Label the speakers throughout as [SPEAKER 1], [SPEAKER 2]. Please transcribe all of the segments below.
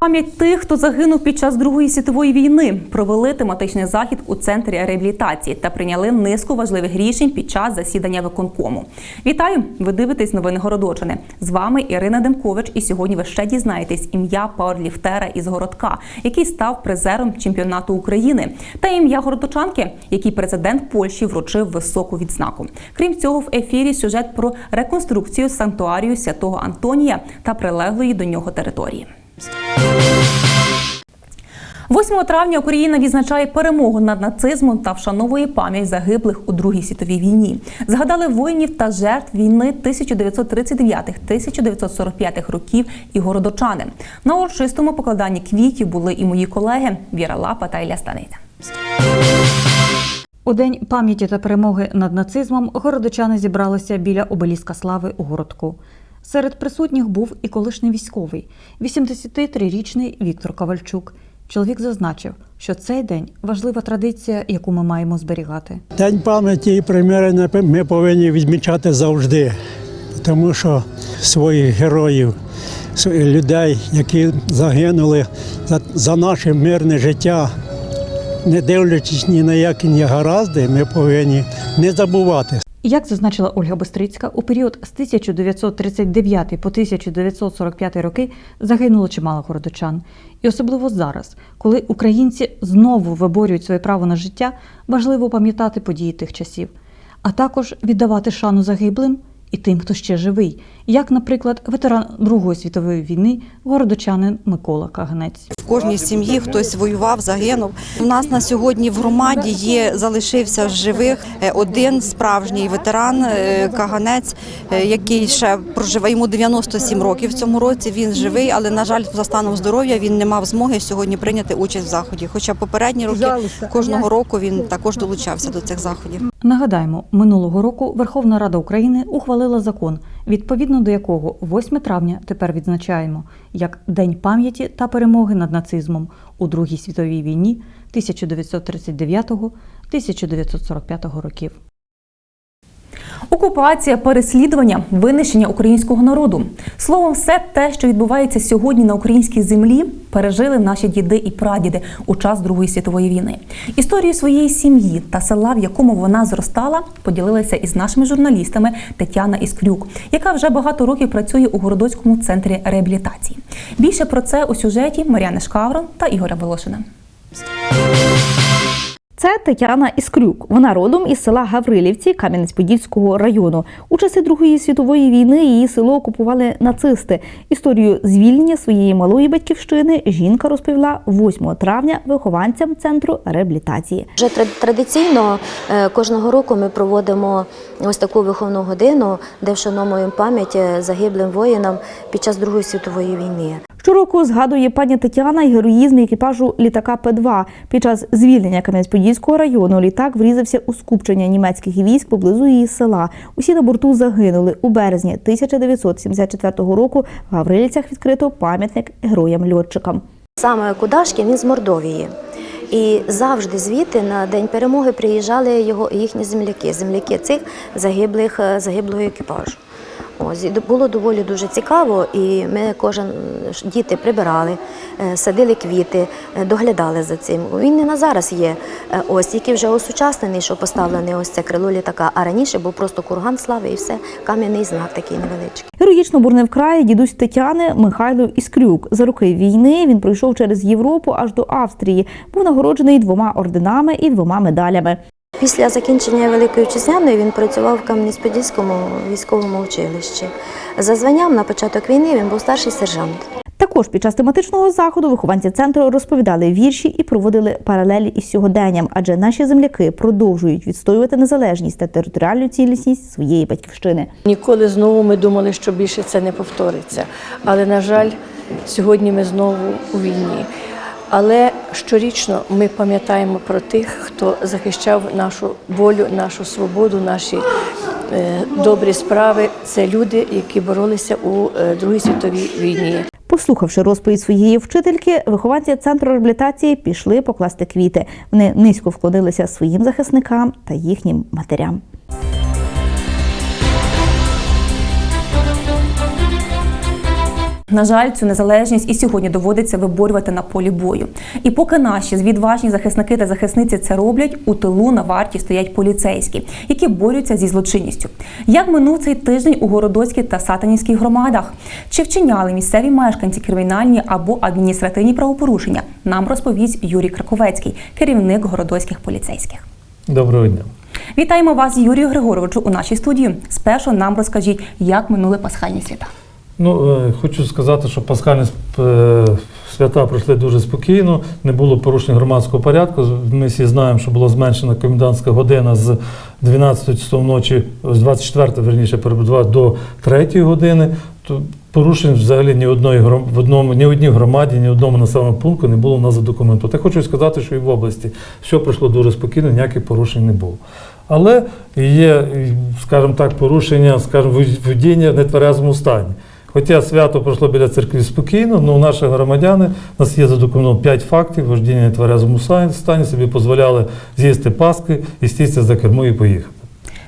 [SPEAKER 1] Пам'ять тих, хто загинув під час Другої світової війни, провели тематичний захід у центрі реабілітації та прийняли низку важливих рішень під час засідання виконкому. Вітаю! Ви дивитесь новини Городочини. З вами Ірина Демкович. І сьогодні ви ще дізнаєтесь ім'я пауерліфтера із городка, який став призером чемпіонату України, та ім'я городочанки, який президент Польщі вручив високу відзнаку. Крім цього, в ефірі сюжет про реконструкцію санктуарію святого Антонія та прилеглої до нього території. 8 травня Україна відзначає перемогу над нацизмом та вшановує пам'ять загиблих у Другій світовій війні. Згадали воїнів та жертв війни 1939-1945 років і городочани. На урочистому покладанні квітів були і мої колеги Віра Лапа та Ілля Станиця.
[SPEAKER 2] У день пам'яті та перемоги над нацизмом городочани зібралися біля обеліска слави у городку. Серед присутніх був і колишній військовий, 83-річний Віктор Ковальчук. Чоловік зазначив, що цей день важлива традиція, яку ми маємо зберігати.
[SPEAKER 3] День пам'яті і примирення ми повинні відмічати завжди, тому що своїх героїв, людей, які загинули за, за наше мирне життя, не дивлячись ні на які негаразди, ми повинні не забувати.
[SPEAKER 2] Як зазначила Ольга Бестрицька, у період з 1939 по 1945 роки загинуло чимало городочан. І особливо зараз, коли українці знову виборюють своє право на життя, важливо пам'ятати події тих часів, а також віддавати шану загиблим і тим, хто ще живий, як, наприклад, ветеран Другої світової війни, городочанин Микола Каганець.
[SPEAKER 4] В кожній сім'ї хтось воював, загинув. У нас на сьогодні в громаді є залишився з живих е, один справжній ветеран е, Каганець, е, який ще проживає йому 97 років в цьому році. Він живий, але на жаль, за станом здоров'я він не мав змоги сьогодні прийняти участь в заході. Хоча попередні роки кожного року він також долучався до цих заходів.
[SPEAKER 2] Нагадаємо, минулого року Верховна Рада України ухвалила закон, відповідно до якого 8 травня тепер відзначаємо як День пам'яті та перемоги над нацизмом у Другій світовій війні 1939-1945 років.
[SPEAKER 1] Окупація, переслідування, винищення українського народу. Словом, все те, що відбувається сьогодні на українській землі, пережили наші діди і прадіди у час Другої світової війни. Історію своєї сім'ї та села, в якому вона зростала, поділилася із нашими журналістами Тетяна Іскрюк, яка вже багато років працює у городоцькому центрі реабілітації. Більше про це у сюжеті Мар'яни Шкаврон та Ігоря Волошина.
[SPEAKER 5] Це Тетяна Іскрюк. Вона родом із села Гаврилівці Кам'янець-Подільського району. У часи Другої світової війни її село окупували нацисти. Історію звільнення своєї малої батьківщини жінка розповіла 8 травня вихованцям центру реабілітації.
[SPEAKER 6] Вже традиційно е, кожного року ми проводимо ось таку виховну годину, де вшановуємо пам'ять е, загиблим воїнам під час Другої світової війни.
[SPEAKER 5] Щороку згадує пані Тетяна й героїзм екіпажу літака П-2. Під час звільнення Кам'янець-Подільського району літак врізався у скупчення німецьких військ поблизу її села. Усі на борту загинули. У березні 1974 року в Гаврилівцях відкрито пам'ятник героям-льотчикам.
[SPEAKER 6] Саме Кудашкін він з Мордовії. І завжди звідти на день перемоги приїжджали його їхні земляки, земляки цих загиблих е, загиблого екіпажу. Ось було доволі дуже цікаво, і ми кожен діти прибирали, е, садили квіти, е, доглядали за цим. Він не на зараз є. е, Ось тільки вже осучаснений, що поставлений ось це крило літака. А раніше був просто курган слави і все, кам'яний знак такий невеличкий.
[SPEAKER 5] Героїчно бурне вкрай дідусь Тетяни Михайло Іскрюк. За роки війни він пройшов через Європу аж до Австрії. Був нагороджений двома орденами і двома медалями.
[SPEAKER 6] Після закінчення Великої Вітчизняної він працював в Кам'янець-Подільському військовому училищі. За званням на початок війни він був старший сержант.
[SPEAKER 5] Також під час тематичного заходу вихованці центру розповідали вірші і проводили паралелі із сьогоденням, адже наші земляки продовжують відстоювати незалежність та територіальну цілісність своєї батьківщини.
[SPEAKER 7] Ніколи знову ми думали, що більше це не повториться. Але, на жаль, сьогодні ми знову у війні. Але щорічно ми пам'ятаємо про тих, хто захищав нашу волю, нашу свободу, наші е, добрі справи. Це люди, які боролися у е, Другій світовій війні.
[SPEAKER 5] Послухавши розповідь своєї вчительки, вихованці центру реабілітації пішли покласти квіти. Вони низько вклонилися своїм захисникам та їхнім матерям.
[SPEAKER 1] На жаль, цю незалежність і сьогодні доводиться виборювати на полі бою. І поки наші відважні захисники та захисниці це роблять, у тилу на варті стоять поліцейські, які борються зі злочинністю. Як минув цей тиждень у Городоцькій та Сатанівській громадах? Чи вчиняли місцеві мешканці кримінальні або адміністративні правопорушення? Нам розповість Юрій Краковецький, керівник городоцьких поліцейських.
[SPEAKER 8] Доброго дня.
[SPEAKER 1] Вітаємо вас, Юрію Григоровичу, у нашій студії. Спершу нам розкажіть, як минули пасхальні свята.
[SPEAKER 8] Ну, е, хочу сказати, що пасхальні е, свята пройшли дуже спокійно, не було порушень громадського порядку. Ми всі знаємо, що була зменшена комендантська година з 12 часов вночі, з 24 верніше, перебудувати до 3 години. То порушень взагалі ні одної в одному, ні одній громаді, ні одному населеному пункту не було в нас задокументовано. Та хочу сказати, що і в області все пройшло дуже спокійно, ніяких порушень не було. Але є, скажімо так, порушення, скажімо, водіння в нетверезому стані. Хоча свято пройшло біля церкви спокійно, але наші громадяни, у нас є задокументовано 5 фактів вождіння в нетверезому стані, собі дозволяли з'їсти паски і сісти за кермо і поїхати.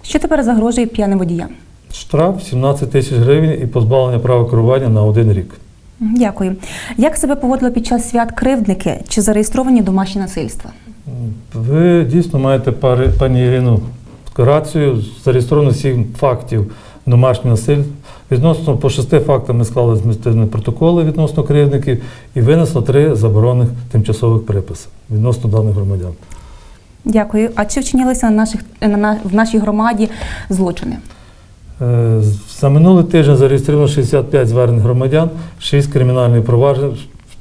[SPEAKER 1] Що тепер загрожує п'яним водіям?
[SPEAKER 8] Штраф 17 тисяч гривень і позбавлення права керування на один рік.
[SPEAKER 1] Дякую. Як себе поводили під час свят кривдники? Чи зареєстровані домашні насильства?
[SPEAKER 8] Ви дійсно маєте пари- пані Ірину рацію, зареєстровано сім фактів домашнього насильства. Відносно по шести фактам ми склали адміністративні протоколи відносно кривдників і винесло три заборонених тимчасових приписи відносно даних громадян.
[SPEAKER 1] Дякую. А чи вчинялися на наших на, на- в нашій громаді злочини?
[SPEAKER 8] Е, За минулий тиждень зареєстровано 65 звернень громадян, 6 кримінальних проваджень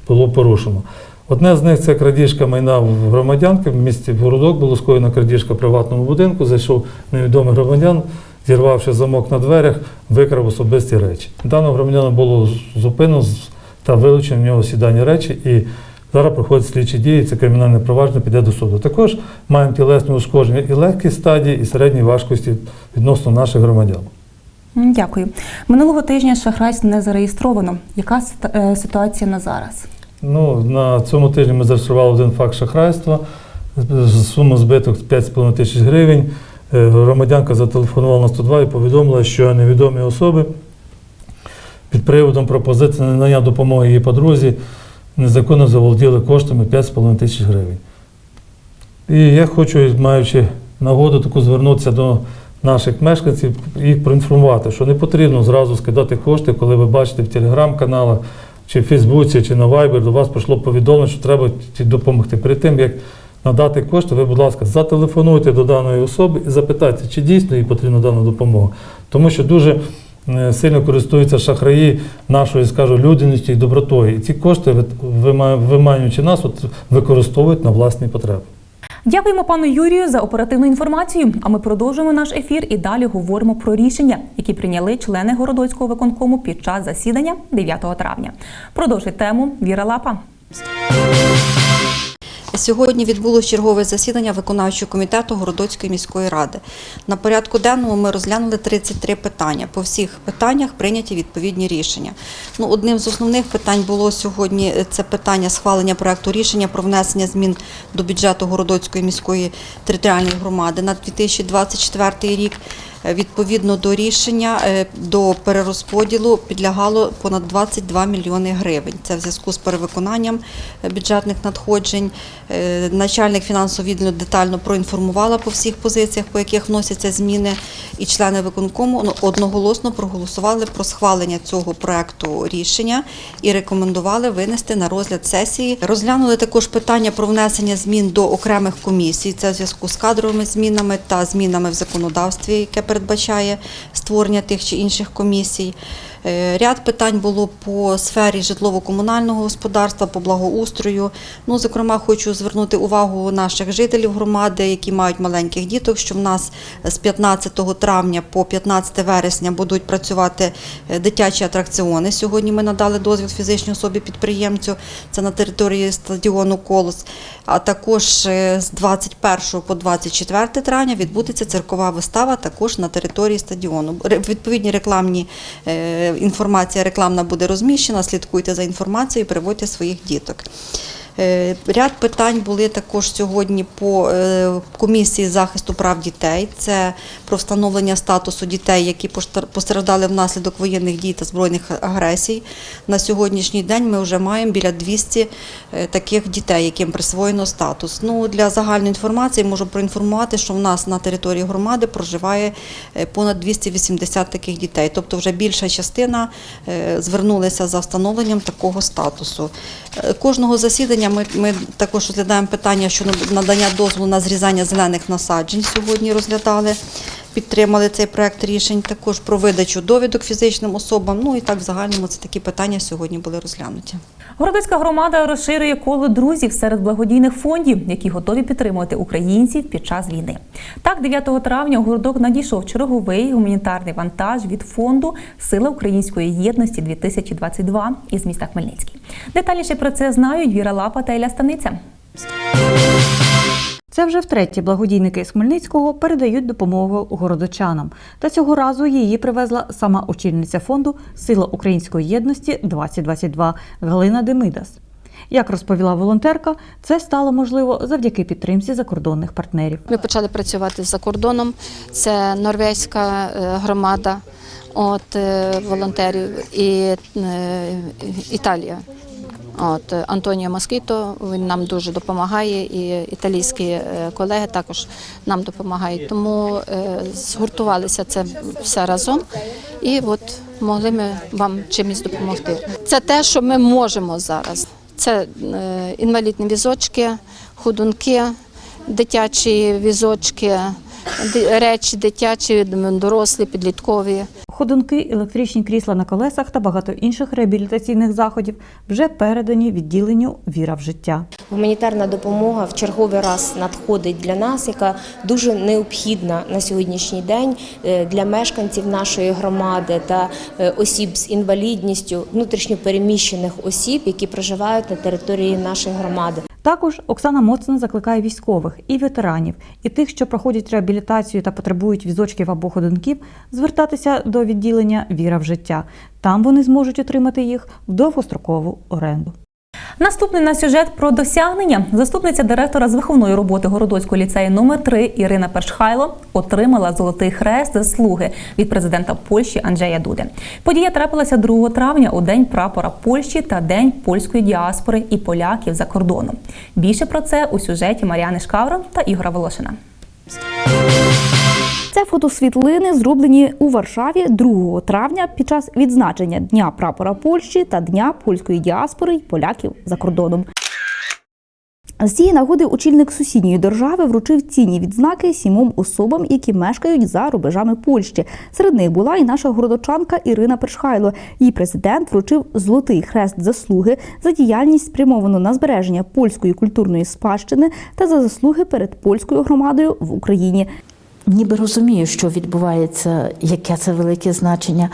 [SPEAKER 8] було порушено. Одне з них це крадіжка майна в громадянки. В місті Городок було скоєна крадіжка в приватному будинку. Зайшов невідомий громадян, зірвавши замок на дверях, викрав особисті речі. Даного громадянина було зупинено та вилучено в нього сідані речі. І зараз проходять слідчі дії, це кримінальне провадження піде до суду. Також маємо тілесні ушкодження і легкій стадії, і середній важкості відносно наших громадян.
[SPEAKER 1] Дякую. Минулого тижня шахрайств не зареєстровано. Яка е, ситуація на зараз?
[SPEAKER 8] Ну, на цьому тижні ми зареєстрували один факт шахрайства. Сума збиток 5,5 тисяч гривень. Е, Громадянка зателефонувала на 102 і повідомила, що невідомі особи під приводом пропозиції надання допомоги її подрузі незаконно заволоділи коштами 5,5 тисяч гривень. І я хочу, маючи нагоду таку звернутися до наших мешканців, їх проінформувати, що не потрібно зразу скидати кошти, коли ви бачите в телеграм-каналах, чи в Фейсбуці, чи на Viber до вас прийшло повідомлення, що треба допомогти. Перед тим, як надати кошти, ви, будь ласка, зателефонуйте до даної особи і запитайте, чи дійсно їй потрібна дана допомога. Тому що дуже е, сильно користуються шахраї нашою, скажу, людяністю і добротою. І ці кошти, вима- виманюючи нас, от, використовують на власні потреби.
[SPEAKER 1] Дякуємо пану Юрію за оперативну інформацію. А ми продовжуємо наш ефір і далі говоримо про рішення, які прийняли члени городоцького виконкому під час засідання 9 травня. Продовжує тему Віра Лапа.
[SPEAKER 4] Сьогодні відбулось чергове засідання виконавчого комітету Городоцької міської ради. На порядку денному ми розглянули 33 питання. По всіх питаннях прийняті відповідні рішення. Ну, одним з основних питань було сьогодні е, це питання схвалення проекту рішення про внесення змін до бюджету Городоцької міської територіальної громади на 2024 рік. Відповідно до рішення е, до перерозподілу підлягало понад 22 мільйони гривень. Це в зв'язку з перевиконанням е, бюджетних надходжень. Е, Начальник фінансового відділу детально проінформувала по всіх позиціях, по яких вносяться зміни, і члени виконкому ну, одноголосно проголосували про схвалення цього проекту рішення і рекомендували винести на розгляд сесії. Розглянули також питання про внесення змін до окремих комісій. Це в зв'язку з кадровими змінами та змінами в законодавстві, яке передбачає створення тих чи інших комісій. Е, Ряд питань було по сфері житлово-комунального господарства, по благоустрою. Ну, зокрема, хочу звернути увагу наших жителів громади, які мають маленьких діток, що в нас з 15 травня по 15 вересня будуть працювати е, дитячі атракціони. Сьогодні ми надали дозвіл фізичній особі підприємцю. Це на території стадіону Колос. А також е, з 21 по 24 травня відбудеться циркова вистава також на території стадіону. Відповідні рекламні інформація рекламна буде розміщена. Слідкуйте за інформацією, приводьте своїх діток. Е, Ряд питань були також сьогодні по е, комісії захисту прав дітей. Це про встановлення статусу дітей, які постраждали внаслідок воєнних дій та збройних агресій. На сьогоднішній день ми вже маємо біля 200 е, таких дітей, яким присвоєно статус. Ну, для загальної інформації можу проінформувати, що в нас на території громади проживає понад 280 таких дітей. Тобто вже більша частина звернулися за встановленням такого статусу. Кожного засідання ми, ми також розглядаємо питання щодо надання дозволу на зрізання зелених насаджень. Сьогодні розглядали, підтримали цей проект рішень. Також про видачу довідок фізичним особам. Ну і так в загальному це такі питання сьогодні були розглянуті.
[SPEAKER 1] Городоцька громада розширює коло друзів серед благодійних фондів, які готові підтримувати українців під час війни. Так, 9 травня у городок надійшов черговий гуманітарний вантаж від фонду Сила української єдності 2022 із міста Хмельницький. Детальніше про це знають Віра Лапа та Іля Станиця.
[SPEAKER 2] Це вже втретє благодійники з Хмельницького передають допомогу городочанам. Та цього разу її привезла сама очільниця фонду Сила української єдності 2022 Галина Демидас. Як розповіла волонтерка, це стало можливо завдяки підтримці закордонних партнерів.
[SPEAKER 9] Ми почали працювати за кордоном. Це норвезька е, громада от, е, волонтерів і е, Італія. От, е, Антоніо Москіто він нам дуже допомагає, і італійські е, колеги також нам допомагають. Тому е, згуртувалися це все разом і от могли ми вам чимось допомогти. Це те, що ми можемо зараз. Це інвалідні візочки, ходунки, дитячі візочки, речі дитячі, дорослі, підліткові.
[SPEAKER 2] Ходунки, електричні крісла на колесах та багато інших реабілітаційних заходів вже передані відділенню Віра в життя.
[SPEAKER 10] Гуманітарна допомога в черговий раз надходить для нас, яка дуже необхідна на сьогоднішній день е, для мешканців нашої громади та е, осіб з інвалідністю, внутрішньопереміщених осіб, які проживають на території нашої громади.
[SPEAKER 2] Також Оксана моцно закликає військових і ветеранів, і тих, що проходять реабілітацію та потребують візочків або ходунків, звертатися до відділення Віра в життя. Там вони зможуть отримати їх в довгострокову оренду.
[SPEAKER 1] Наступний на сюжет про досягнення. Заступниця директора з виховної роботи Городоцького ліцею номер 3 Ірина Першхайло отримала золотий хрест заслуги від президента Польщі Анджея Дуди. Подія трапилася 2 травня у день прапора Польщі та день польської діаспори і поляків за кордоном. Більше про це у сюжеті Мар'яни Шкавро та Ігора Волошина.
[SPEAKER 5] Це фотосвітлини зроблені у Варшаві 2 травня під час відзначення Дня прапора Польщі та Дня польської діаспори й поляків за кордоном. З цієї нагоди очільник сусідньої держави вручив цінні відзнаки сімом особам, які мешкають за рубежами Польщі. Серед них була і наша городочанка Ірина Першхайло. Її президент вручив золотий хрест заслуги за діяльність спрямовану на збереження польської культурної спадщини та за заслуги перед польською громадою в Україні.
[SPEAKER 11] Ніби розумію, що відбувається, яке це велике значення,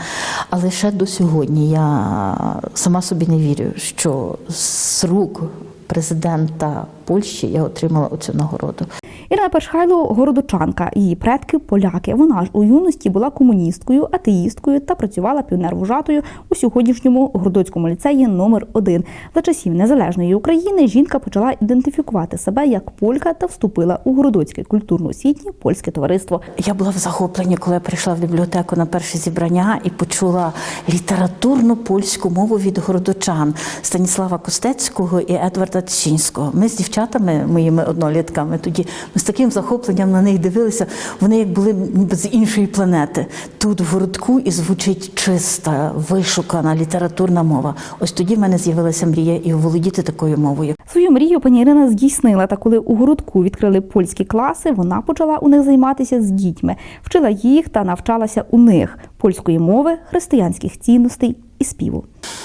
[SPEAKER 11] але ще до сьогодні я сама собі не вірю, що з рук президента Польщі я отримала оцю нагороду.
[SPEAKER 5] Ірина Першхайло городочанка, її предки поляки. Вона ж у юності була комуністкою, атеїсткою та працювала піонервожатою у сьогоднішньому городоцькому ліцеї номер 1 За часів незалежної України жінка почала ідентифікувати себе як полька та вступила у городоцьке культурно-освітнє польське товариство.
[SPEAKER 11] Я була в захопленні, коли я прийшла в бібліотеку на перше зібрання і почула літературну польську мову від городочан Станіслава Костецького і Едварда Тщинського. Ми з дівчатами, моїми однолітками, тоді з таким захопленням на них дивилися. Вони як були ніби з іншої планети. Тут в городку і звучить чиста, вишукана літературна мова. Ось тоді в мене з'явилася мрія і володіти такою мовою.
[SPEAKER 5] Свою мрію пані Ірина здійснила. Та коли у городку відкрили польські класи, вона почала у них займатися з дітьми, вчила їх та навчалася у них польської мови, християнських цінностей і співу.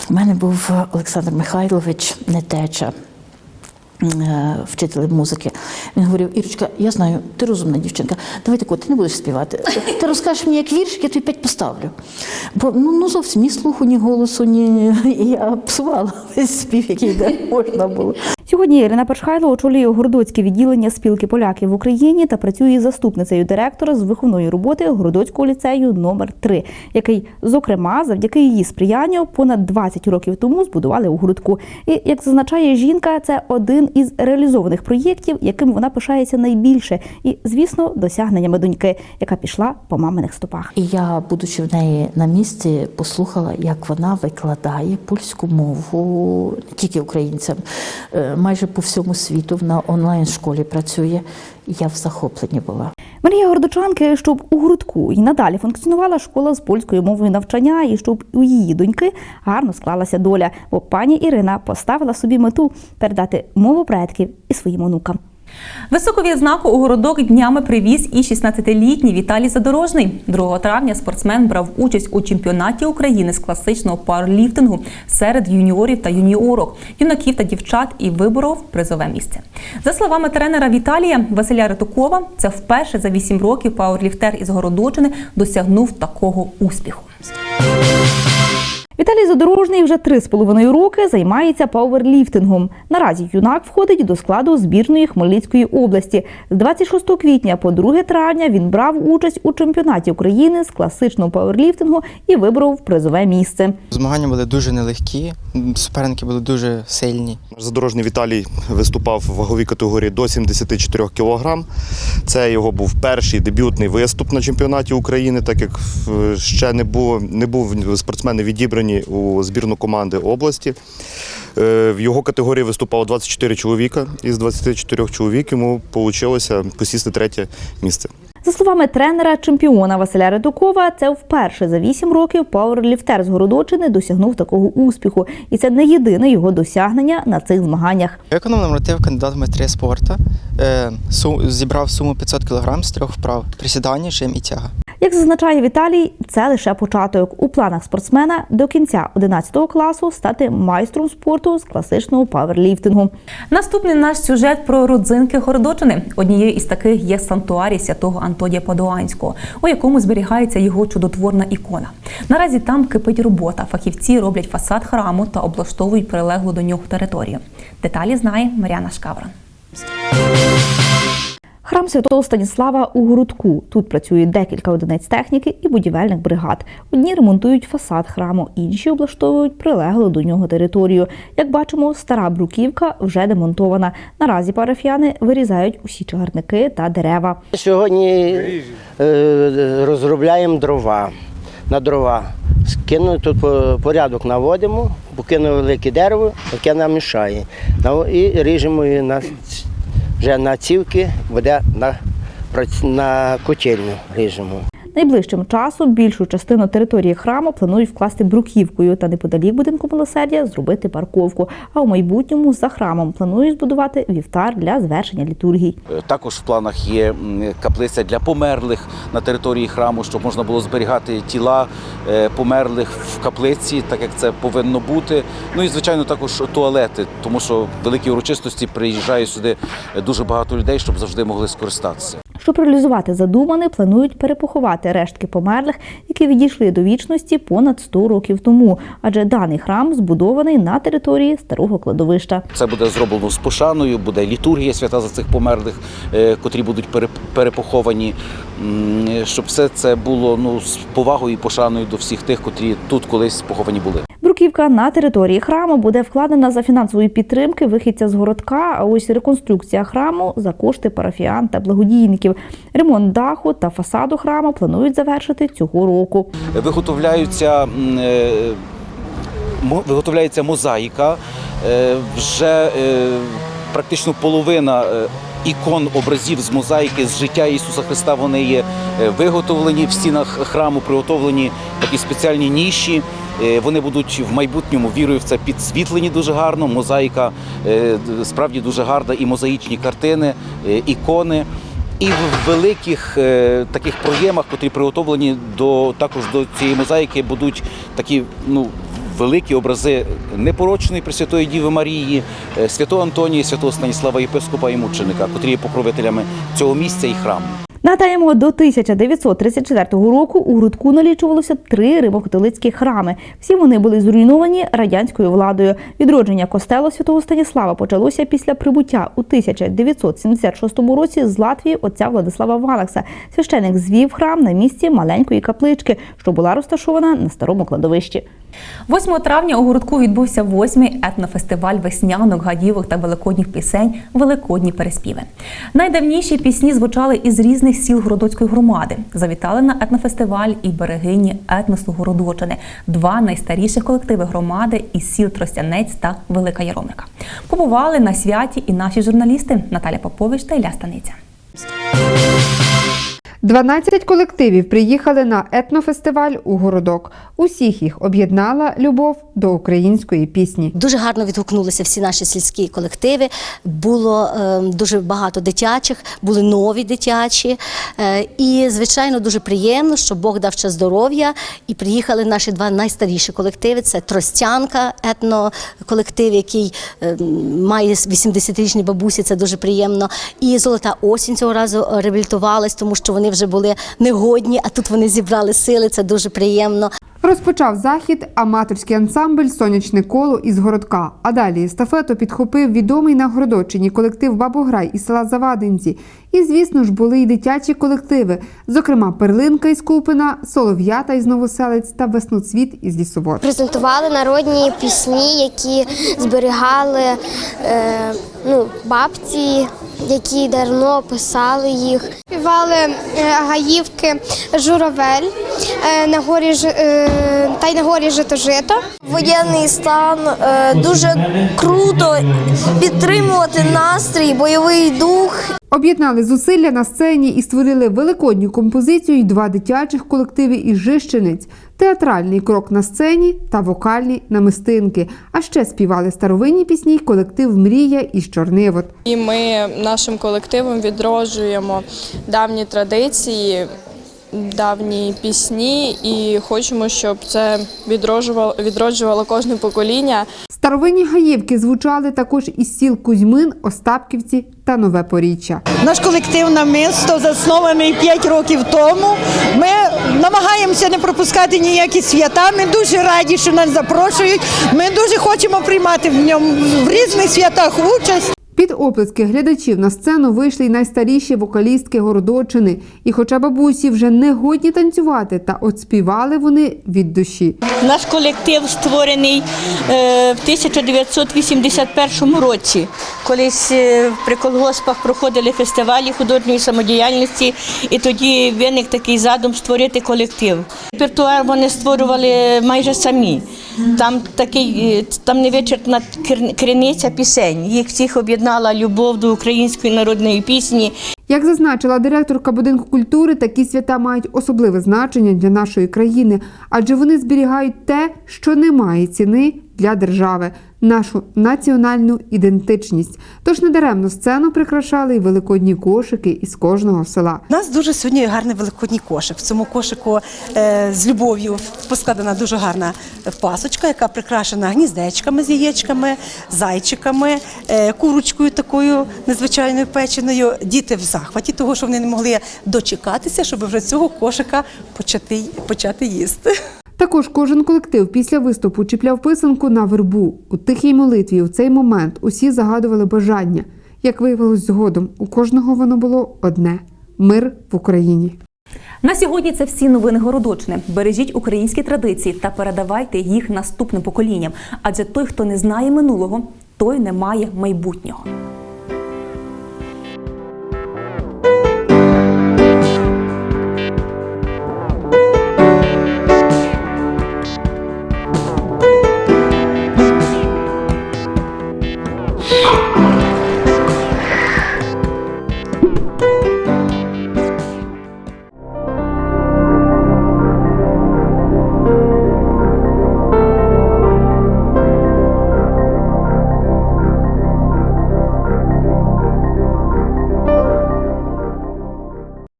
[SPEAKER 11] У мене був Олександр Михайлович Нетеча. Е, Вчитель музики. Він говорив: Ірочка, я знаю, ти розумна дівчинка. Давай тако, ти не будеш співати. Ти розкажеш мені як вірш, я тобі п'ять поставлю. Бо ну, ну зовсім ні слуху, ні голосу, ні я псувала весь спів, який де можна було.
[SPEAKER 5] Сьогодні Ірина Першхайло очолює Городоцьке відділення спілки поляків в Україні та працює заступницею директора з виховної роботи Городоцького ліцею номер 3 який, зокрема, завдяки її сприянню понад 20 років тому збудували у городку. І як зазначає жінка, це один із реалізованих проєктів, яким вона пишається найбільше, і звісно, досягненнями доньки, яка пішла по маминих стопах.
[SPEAKER 11] І я, будучи в неї на місці, послухала, як вона викладає польську мову не тільки українцям, е, майже по всьому світу. Вона онлайн школі працює. Я в захопленні була.
[SPEAKER 5] Марія Гордочанки, щоб у грудку і надалі функціонувала школа з польською мовою навчання, і щоб у її доньки гарно склалася доля. Бо пані Ірина поставила собі мету передати мову предків і своїм онукам.
[SPEAKER 1] Високу відзнаку у городок днями привіз і 16-літній Віталій Задорожний. 2 травня спортсмен брав участь у чемпіонаті України з класичного пауерліфтингу серед юніорів та юніорок, юнаків та дівчат і виборов призове місце. За словами тренера Віталія Василя Ретукова, це вперше за 8 років пауерліфтер із Городочини досягнув такого успіху.
[SPEAKER 5] Віталій Задорожний вже три з половиною роки займається пауерліфтингом. Наразі юнак входить до складу збірної Хмельницької області. З 26 квітня по 2 травня він брав участь у чемпіонаті України з класичного пауерліфтингу і вибрав призове місце.
[SPEAKER 12] Змагання були дуже нелегкі, суперники були дуже сильні.
[SPEAKER 13] Задорожний Віталій виступав в ваговій категорії до 74 кг. Це його був перший дебютний виступ на чемпіонаті України, так як е, ще не був, не був спортсмени відібрані у збірну команди області. Е, В його категорії виступало 24 чоловіка. Із 24 чоловік йому вийшло посісти третє місце.
[SPEAKER 5] За словами тренера чемпіона Василя Редукова, це вперше за 8 років пауерліфтер з Городочини досягнув такого успіху, і це не єдине його досягнення на цих змаганнях.
[SPEAKER 12] Виконав норматив кандидат в майстри спорту, е, зібрав суму 500 кг з трьох вправ присідання, жим і тяга.
[SPEAKER 5] Як зазначає Віталій, це лише початок. У планах спортсмена до кінця 11 класу стати майстром спорту з класичного паверліфтингу.
[SPEAKER 1] Наступний наш сюжет про родзинки Городочини. Однією із таких є сантуарій святого Антонія Падуанського, у якому зберігається його чудотворна ікона. Наразі там кипить робота. Фахівці роблять фасад храму та облаштовують прилеглу до нього територію. Деталі знає Мар'яна Шкаврон.
[SPEAKER 5] Храм святого Станіслава у городку. Тут працює декілька одиниць техніки і будівельних бригад. Одні ремонтують фасад храму, інші облаштовують прилеглу до нього територію. Як бачимо, стара бруківка вже демонтована. Наразі парафіяни вирізають усі чагарники та дерева.
[SPEAKER 14] Сьогодні е, розробляємо дрова на дрова. Скинули тут порядок наводимо, покинули велике дерево, яке нам мішає. І ріжемо її на, вже на цівки, буде на, на котельню ріжемо.
[SPEAKER 5] Найближчим часом більшу частину території храму планують вкласти бруківкою та неподалік будинку милосердя зробити парковку. А у майбутньому за храмом планують збудувати вівтар для звершення літургій.
[SPEAKER 15] Е, Також в планах є каплиця для померлих на території храму, щоб можна було зберігати тіла е, померлих в каплиці, так як це повинно бути. Ну і звичайно також туалети, тому що в великій урочистості приїжджає сюди дуже багато людей, щоб завжди могли скористатися.
[SPEAKER 5] Щоб реалізувати задумане, планують перепоховати рештки померлих, які відійшли до вічності понад 100 років тому, адже даний храм збудований на території старого кладовища.
[SPEAKER 15] Це буде зроблено з пошаною, буде літургія свята за цих померлих, е, котрі будуть пере- перепоховані, щоб все це було ну з повагою і пошаною до всіх тих, котрі тут колись поховані були.
[SPEAKER 5] Бруківка на території храму буде вкладена за фінансової підтримки вихідця з городка. А ось реконструкція храму за кошти парафіян та благодійників. Ремонт даху та фасаду храму планують завершити цього року.
[SPEAKER 15] Виготовляються е, виготовляється мозаїка. Е, Вже е, практично половина ікон образів з мозаїки з життя Ісуса Христа вони є виготовлені в стінах храму, приготовлені такі спеціальні ніші. Вони будуть в майбутньому вірую в це підсвітлені дуже гарно. Мозаїка справді дуже гарна, і мозаїчні картини, ікони. І в великих е, таких проємах, котрі приготовлені до також до цієї мозаїки, будуть такі ну. Великі образи непорочної Пресвятої Діви Марії, е, святого Антонія, святого Станіслава Єпископа і мученика, котрі є покровителями цього місця і храму.
[SPEAKER 5] Нагадаємо, до 1934 року у Грудку налічувалося три римокатолицькі храми. Всі вони були зруйновані радянською владою. Відродження костелу святого Станіслава почалося після прибуття у 1976 році з Латвії отця Владислава Валакса. Священик звів храм на місці маленької каплички, що була розташована на старому кладовищі.
[SPEAKER 1] 8 травня у городку відбувся восьмий етнофестиваль веснянок, гадівок та великодніх пісень Великодні переспіви. Найдавніші пісні звучали із різних сіл Городоцької громади. Завітали на етнофестиваль і берегині етносу Городочини, два найстаріших колективи громади із сіл Тростянець та Велика Яромика. Побували на святі і наші журналісти Наталя Попович та Ілля Станиця.
[SPEAKER 16] 12 колективів приїхали на етнофестиваль у городок. Усіх їх об'єднала любов до української пісні.
[SPEAKER 17] Дуже гарно відгукнулися всі наші сільські колективи. Було е, дуже багато дитячих, були нові дитячі. Е, і, звичайно, дуже приємно, що Бог дав ще здоров'я. І приїхали наші два найстаріші колективи: це Тростянка, етноколектив, який е, має 80-річні бабусі. Це дуже приємно. І Золота осінь цього разу реабілітувалась, тому що вони вже були негодні, а тут вони зібрали сили. Це дуже приємно.
[SPEAKER 16] Розпочав захід аматорський ансамбль Сонячне коло із городка. А далі естафету підхопив відомий на Городочині колектив Бабограй із села Завадинці. І, звісно ж, були й дитячі колективи, зокрема Перлинка із Купина, Солов'ята із Новоселець та Весноцвіт із Лісовод.
[SPEAKER 18] Презентували народні пісні, які зберігали е, ну, бабці, які давно писали їх. Співали е, гаївки журавель е, на горі Ж- е, та й на горі жито-жито. Воєнний стан дуже круто підтримувати настрій, бойовий дух.
[SPEAKER 16] Об'єднали зусилля на сцені і створили великодню композицію й два дитячих колективи із Жищениць, театральний крок на сцені та вокальні намистинки. А ще співали старовинні пісні колектив Мрія із Чорнивот.
[SPEAKER 19] І ми нашим колективом відроджуємо давні традиції, давні пісні і хочемо, щоб це відроджувало, відроджувало кожне покоління.
[SPEAKER 16] Старовинні гаївки звучали також із сіл Кузьмин, Остапківці та Нове Поріччя.
[SPEAKER 20] Наш колектив намисто заснований 5 років тому. Ми намагаємося не пропускати ніякі свята. Ми дуже раді, що нас запрошують. Ми дуже хочемо приймати в ньому в різних святах участь.
[SPEAKER 16] Під оплески глядачів на сцену вийшли й найстаріші вокалістки Городочини. І хоча бабусі вже не годні танцювати, та от співали вони від душі.
[SPEAKER 21] Наш колектив створений е, в 1981 році. Колись е, при колгоспах проходили фестивалі художньої самодіяльності, і тоді виник такий задум створити колектив. Репертуар вони створювали майже самі. Там такий, е, там невичерпна кер- криниця пісень. Їх всіх об'єднала любов до української народної пісні.
[SPEAKER 16] Як зазначила директорка будинку культури, такі свята мають особливе значення для нашої країни, адже вони зберігають те, що не має ціни для держави нашу національну ідентичність. Тож недаремно сцену прикрашали й великодні кошики із кожного села.
[SPEAKER 22] У нас дуже сьогодні гарний великодній кошик. В цьому кошику е, з любов'ю поскладена дуже гарна пасочка, яка прикрашена гніздечками з яєчками, зайчиками, е, курочкою такою незвичайною печеною. Діти в захваті, того що вони не могли дочекатися, щоб вже цього кошика почати, почати їсти.
[SPEAKER 16] Також кожен колектив після виступу чіпляв писанку на вербу. У тихій молитві у цей момент усі загадували бажання. Як виявилось згодом, у кожного воно було одне мир в Україні.
[SPEAKER 1] На сьогодні це всі новини Городочини. Бережіть українські традиції та передавайте їх наступним поколінням. Адже той, хто не знає минулого, той не має майбутнього.